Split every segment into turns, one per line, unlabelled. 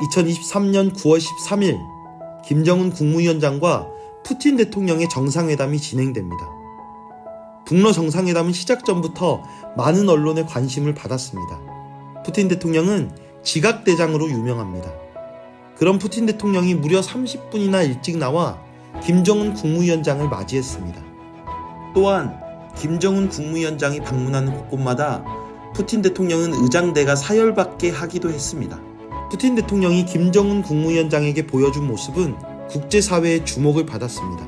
2023년 9월 13일 김정은 국무위원장과 푸틴 대통령의 정상회담이 진행됩니다. 북러 정상회담은 시작 전부터 많은 언론의 관심을 받았습니다. 푸틴 대통령은 지각대장으로 유명합니다. 그런 푸틴 대통령이 무려 30분이나 일찍 나와 김정은 국무위원장을 맞이했습니다. 또한 김정은 국무위원장이 방문하는 곳곳마다 푸틴 대통령은 의장대가 사열받게 하기도 했습니다. 푸틴 대통령이 김정은 국무위원장에게 보여준 모습은 국제사회의 주목을 받았습니다.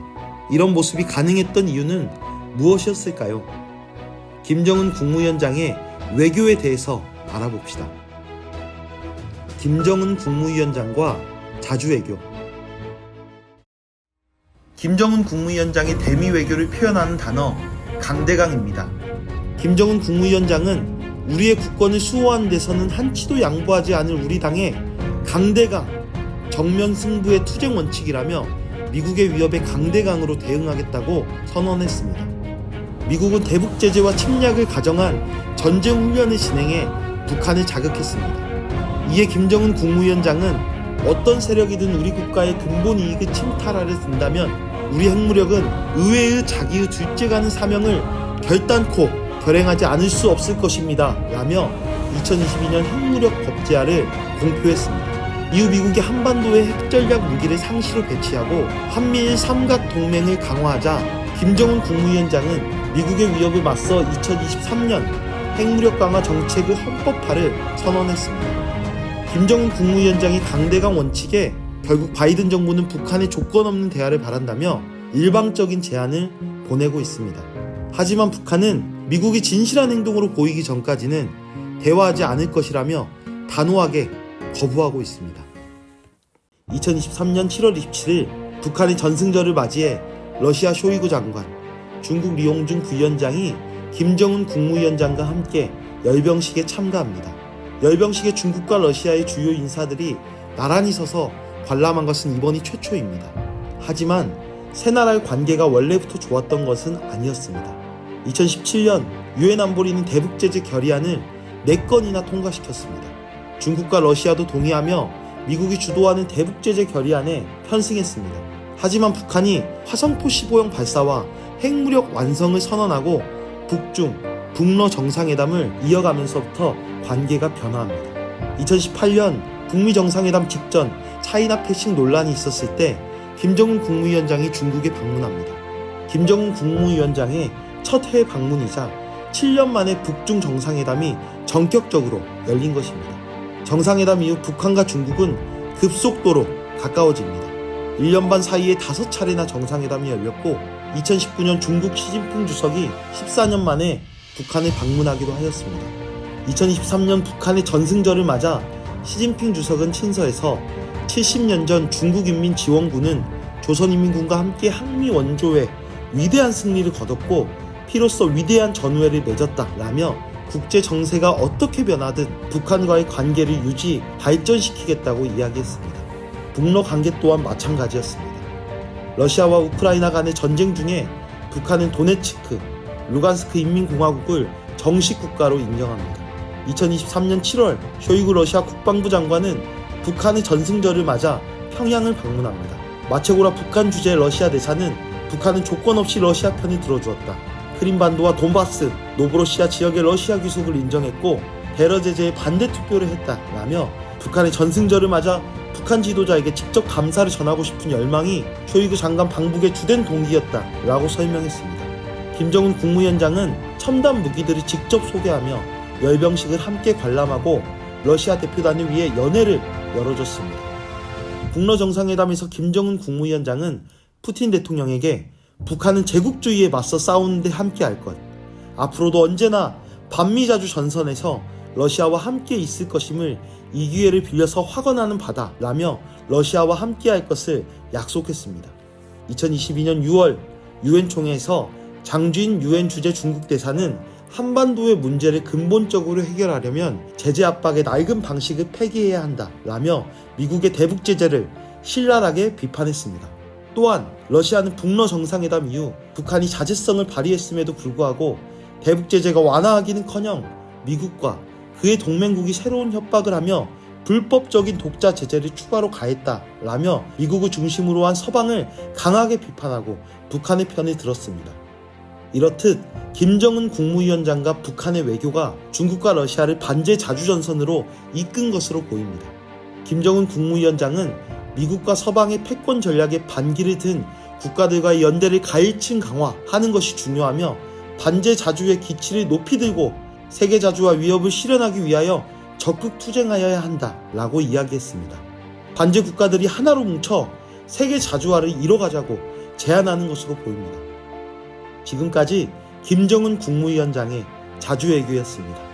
이런 모습이 가능했던 이유는 무엇이었을까요? 김정은 국무위원장의 외교에 대해서 알아봅시다. 김정은 국무위원장과 자주외교 김정은 국무위원장의 대미 외교를 표현하는 단어 강대강입니다. 김정은 국무위원장은 우리의 국권을 수호하는 데서는 한치도 양보하지 않을 우리 당의 강대강, 정면 승부의 투쟁 원칙이라며 미국의 위협에 강대강으로 대응하겠다고 선언했습니다. 미국은 대북 제재와 침략을 가정한 전쟁 훈련을 진행해 북한을 자극했습니다. 이에 김정은 국무위원장은 어떤 세력이든 우리 국가의 근본 이익을 침탈하려 든다면 우리 핵무력은 의회의 자기의 둘째가는 사명을 결단코 결행하지 않을 수 없을 것입니다. 라며 2022년 핵무력 법제화를 공표했습니다. 이후 미국이 한반도의 핵전략 무기를 상시로 배치하고 한미일 삼각 동맹을 강화하자 김정은 국무위원장은 미국의 위협을 맞서 2023년 핵무력 강화 정책의 헌법화를 선언했습니다. 김정은 국무위원장이 강대강 원칙에 결국 바이든 정부는 북한의 조건 없는 대화를 바란다며 일방적인 제안을 보내고 있습니다. 하지만 북한은 미국이 진실한 행동으로 보이기 전까지는 대화하지 않을 것이라며 단호하게 거부하고 있습니다. 2023년 7월 27일 북한의 전승절을 맞이해 러시아 쇼이구 장관, 중국 리용중 부위원장이 김정은 국무위원장과 함께 열병식에 참가합니다. 열병식에 중국과 러시아의 주요 인사들이 나란히 서서 관람한 것은 이번이 최초입니다. 하지만 세 나라의 관계가 원래부터 좋았던 것은 아니었습니다. 2017년 유엔 안보리는 대북 제재 결의안을 4건이나 통과시켰습니다. 중국과 러시아도 동의하며 미국이 주도하는 대북 제재 결의안에 편승했습니다. 하지만 북한이 화성포 15형 발사와 핵무력 완성을 선언하고 북중, 북러 정상회담을 이어가면서부터 관계가 변화합니다. 2018년 북미 정상회담 직전 차이나 패싱 논란이 있었을 때 김정은 국무위원장이 중국에 방문합니다. 김정은 국무위원장의 첫 해외 방문이자 7년 만에 북중 정상회담이 전격적으로 열린 것입니다. 정상회담 이후 북한과 중국은 급속도로 가까워집니다. 1년 반 사이에 다섯 차례나 정상회담이 열렸고 2019년 중국 시진핑 주석이 14년 만에 북한을 방문하기도 하였습니다. 2023년 북한의 전승절을 맞아 시진핑 주석은 친서에서 70년 전 중국인민지원군은 조선인민군과 함께 항미 원조에 위대한 승리를 거뒀고 피로써 위대한 전우회를 맺었다라며 국제 정세가 어떻게 변하든 북한과의 관계를 유지 발전시키겠다고 이야기했습니다. 북러 관계 또한 마찬가지였습니다. 러시아와 우크라이나 간의 전쟁 중에 북한은 도네츠크, 루간스크 인민공화국을 정식 국가로 인정합니다. 2023년 7월 쇼이구 러시아 국방부 장관은 북한의 전승절을 맞아 평양을 방문합니다. 마체고라 북한 주재 러시아 대사는 북한은 조건 없이 러시아 편이 들어주었다. 크림반도와 돈바스, 노브로시아 지역의 러시아 귀속을 인정했고 대러 제재에 반대 투표를 했다라며 북한의 전승절을 맞아 북한 지도자에게 직접 감사를 전하고 싶은 열망이 쇼이구 장관 방북의 주된 동기였다라고 설명했습니다. 김정은 국무위원장은 첨단 무기들을 직접 소개하며 열병식을 함께 관람하고 러시아 대표단을 위해 연회를 열어줬습니다. 북러 정상회담에서 김정은 국무위원장은 푸틴 대통령에게 북한은 제국주의에 맞서 싸우는데 함께 할 것, 앞으로도 언제나 반미자주 전선에서 러시아와 함께 있을 것임을 이 기회를 빌려서 확언하는 바다 라며 러시아와 함께 할 것을 약속했습니다. 2022년 6월 유엔 총회에서 장주인 유엔 주재 중국 대사는 한반도의 문제를 근본적으로 해결하려면 제재 압박의 낡은 방식을 폐기해야 한다 라며 미국의 대북 제재를 신랄하게 비판했습니다. 또한 러시아는 북러 정상회담 이후 북한이 자제성을 발휘했음에도 불구하고 대북 제재가 완화하기는커녕 미국과 그의 동맹국이 새로운 협박을 하며 불법적인 독자 제재를 추가로 가했다라며 미국을 중심으로 한 서방을 강하게 비판하고 북한의 편을 들었습니다. 이렇듯 김정은 국무위원장과 북한의 외교가 중국과 러시아를 반제 자주전선으로 이끈 것으로 보입니다. 김정은 국무위원장은 미국과 서방의 패권 전략에 반기를 든 국가들과의 연대를 가일층 강화하는 것이 중요하며 반제 자주의 기치를 높이 들고 세계 자주화 위협을 실현하기 위하여 적극 투쟁하여야 한다 라고 이야기했습니다. 반제 국가들이 하나로 뭉쳐 세계 자주화를 이뤄가자고 제안하는 것으로 보입니다. 지금까지 김정은 국무위원장의 자주외교였습니다.